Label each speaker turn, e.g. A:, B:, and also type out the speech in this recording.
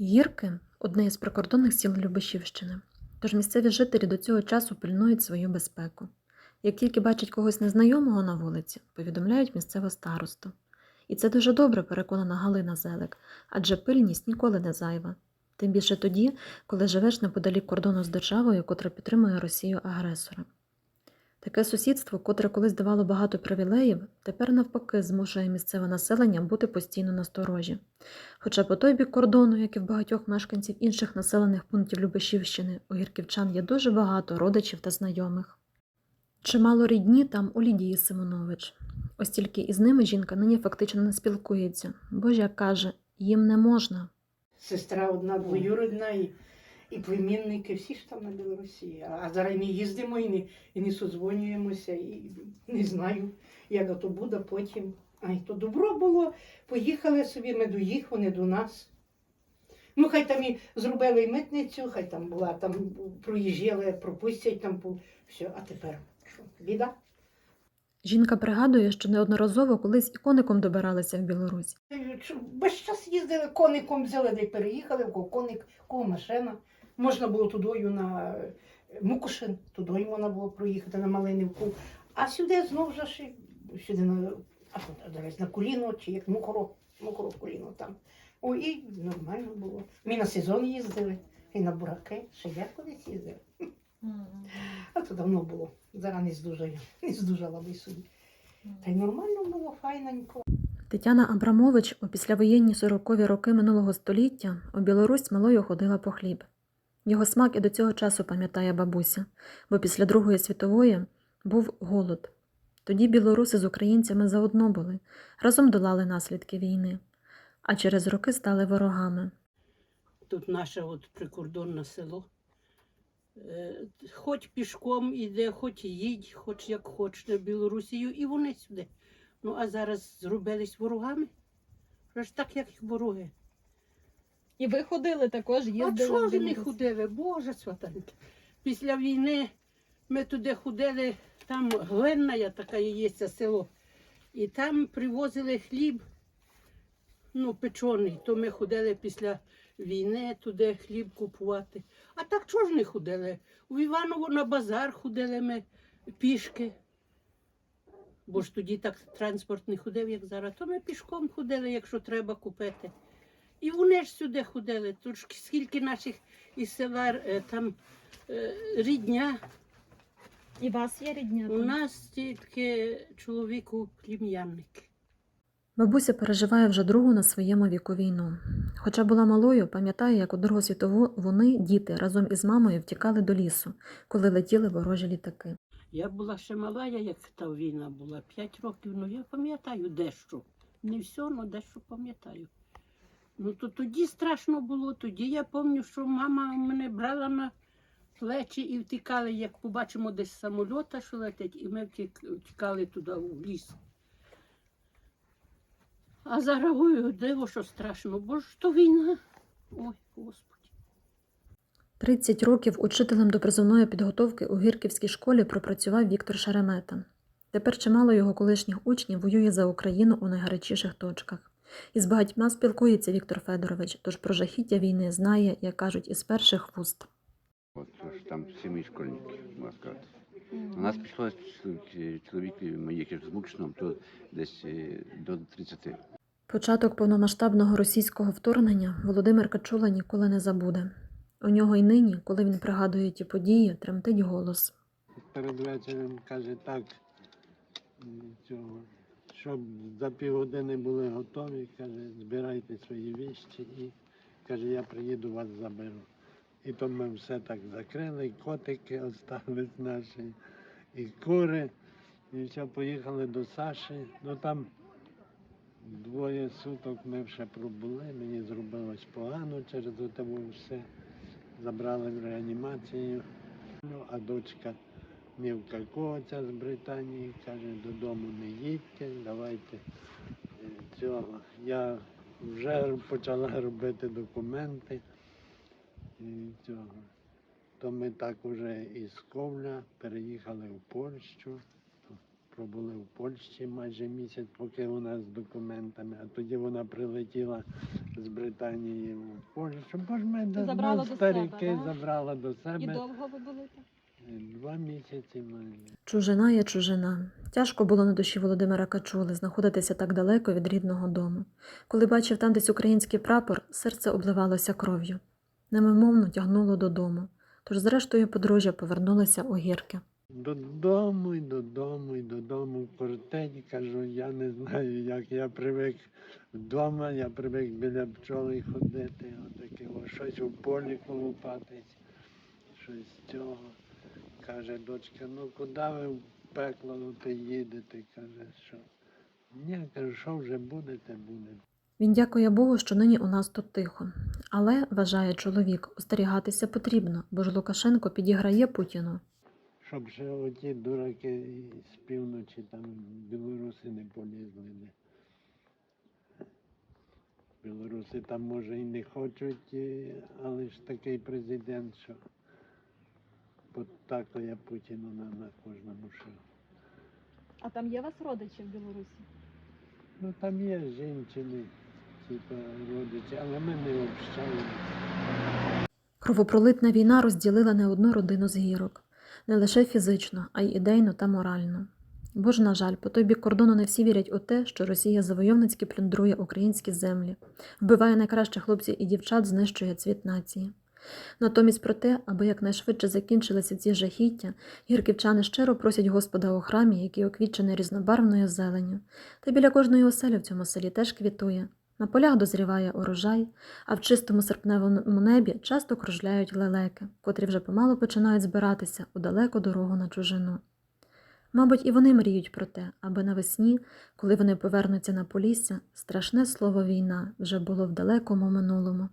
A: Гірки одне із прикордонних сіл Любешівщини, тож місцеві жителі до цього часу пильнують свою безпеку. Як тільки бачать когось незнайомого на вулиці, повідомляють місцеву старосту. І це дуже добре переконана Галина Зелик, адже пильність ніколи не зайва. Тим більше тоді, коли живеш неподалік кордону з державою, котра підтримує Росію агресора. Таке сусідство, котре колись давало багато привілеїв, тепер навпаки змушує місцеве населення бути постійно насторожі. Хоча по той бік кордону, як і в багатьох мешканців інших населених пунктів Любешівщини, у гірківчан є дуже багато родичів та знайомих. Чимало рідні там у Лідії Симонович. Ось тільки із ними жінка нині фактично не спілкується, бо як каже, їм не можна.
B: Сестра одна двоюродна і, і племінники, всі ж там на Білорусі. А зараз ми їздимо і не, і не созвонюємося, і не знаю, як то буде потім. Ай, то добро було. Поїхали собі, ми до їх, вони до нас. Ну, хай там і зробили і митницю, хай там була, там проїжджали, пропустять там по все, а тепер що? Біда?
A: Жінка пригадує, що неодноразово колись і коником добиралися в Білорусь.
B: Весь час їздили, коником взяли, де й переїхали, в кого коник, в кого машина. Можна було тудою на Мукушин, тудою можна було проїхати на Малинівку. А сюди знову ж ж, сюди на, а що, на коліно, чи як мукоро, мукоро коліно там. О, і нормально було. Ми на сезон їздили, і на бураки, ще я кудись їздив. А то давно було. Зараз не здужаю, не здужала би собі. Та й нормально було, файненько.
A: Тетяна Абрамович у післявоєнні 40-ві роки минулого століття у Білорусь малою ходила по хліб. Його смак і до цього часу пам'ятає бабуся, бо після Другої світової був голод. Тоді білоруси з українцями заодно були, разом долали наслідки війни, а через роки стали ворогами.
C: Тут наше от прикордонне село. Е, Хоч пішком іде, хоч їдь, хоч як хоч на Білорусію, і вони сюди. Ну а зараз зробились ворогами. Вже ж так, як і вороги.
D: І ви ходили також,
C: А чого
D: в
C: ж не
D: Білорусь?
C: ходили? Боже святеньке. Після війни ми туди ходили, там глинна така є це село. І там привозили хліб, ну, печений. То ми ходили після війни туди хліб купувати. А так чого ж не ходили? У Іваново на базар ходили ми пішки. Бо ж тоді так транспорт не ходив, як зараз. То ми пішком ходили, якщо треба купити. І вони ж сюди ходили. Тут скільки наших із села е, там е, рідня.
D: І вас є рідня?
C: У нас тільки чоловіку плем'янник.
A: Бабуся переживає вже другу на своєму віку війну. Хоча була малою, пам'ятає, як у Другу світову вони, діти, разом із мамою втікали до лісу, коли летіли ворожі літаки.
C: Я була ще мала, я як та війна була, 5 років, ну я пам'ятаю дещо. Не все, але дещо пам'ятаю. Ну то тоді страшно було. Тоді я пам'ятаю, що мама мене брала на плечі і втікали, як побачимо десь самольота, що летить, і ми втікали туди в ліс. А зараз ой, диво, що страшно, бо ж то війна. Ой, Господи.
A: 30 років учителем до призовної підготовки у Гірківській школі пропрацював Віктор Шеремета. Тепер чимало його колишніх учнів воює за Україну у найгарячіших точках. Із багатьма спілкується Віктор Федорович, тож про жахіття війни знає, як кажуть, із перших вуст.
E: От тож там всі мої школьники, можна сказати. У нас пішло ч- чоловік моїх із Лучном, то десь е, до 30.
A: Початок повномасштабного російського вторгнення Володимир Качула ніколи не забуде. У нього й нині, коли він пригадує ті події, тремтить голос.
F: перед вечором каже так, цього, щоб за півгодини були готові, каже, збирайте свої віщі і каже, я приїду вас заберу. І то ми все так закрили, і котики остались наші, і кури. І все, поїхали до Саші. Ну там двоє суток ми вже пробули, мені зробилось погано через того все. Забрали в реанімацію. Ну, а дочка Мівка Коця з Британії каже, додому не їдьте, давайте е, цього. Я вже почала робити документи. І цього. То ми так уже із Ковля переїхали в Польщу. пробули в Польщі майже місяць, поки вона з документами, а тоді вона прилетіла з Британії в Польщу. Бо ж мене
D: Забрала до
F: старики
D: себе, да?
F: забрала до
D: І довго ви були?
F: Два місяці майже.
A: Чужина є чужина. Тяжко було на душі Володимира Качули знаходитися так далеко від рідного дому. Коли бачив там десь український прапор, серце обливалося кров'ю. Немимовно тягнуло додому. Тож, зрештою, подружжя повернулося у гірки.
F: Додому і додому, і додому кортень, кажу, я не знаю, як я привик вдома, я привик біля пчоли ходити, отаке, щось у полі колупатись, щось з цього. Каже дочка, ну куди ви в пекло ти їдете? Каже, що. Ні, кажу, що вже будете, будете.
A: Він дякує Богу, що нині у нас тут тихо. Але, вважає чоловік, остерігатися потрібно, бо ж Лукашенко підіграє Путіну.
F: Щоб ще оті дураки з півночі там білоруси не полізли. Білоруси там може і не хочуть, але ж такий президент, що потакає Путіну на, на кожному шагу.
D: А там є у вас родичі в Білорусі?
F: Ну там є жінчини, типу родичі, але ми не общаємося.
A: Кровопролитна війна розділила не одну родину з гірок, не лише фізично, а й ідейно та морально. Бо ж, на жаль, по той бік кордону не всі вірять у те, що Росія завойовницьки плюндрує українські землі, вбиває найкращих хлопців і дівчат, знищує цвіт нації. Натомість про те, аби якнайшвидше закінчилися ці жахіття, гірківчани щиро просять Господа у храмі, який оквітчений різнобарвною зеленю. Та біля кожної оселі в цьому селі теж квітує. На полях дозріває урожай, а в чистому серпневому небі часто кружляють лелеки, котрі вже помало починають збиратися у далеку дорогу на чужину. Мабуть, і вони мріють про те, аби навесні, коли вони повернуться на Полісся, страшне слово війна вже було в далекому минулому.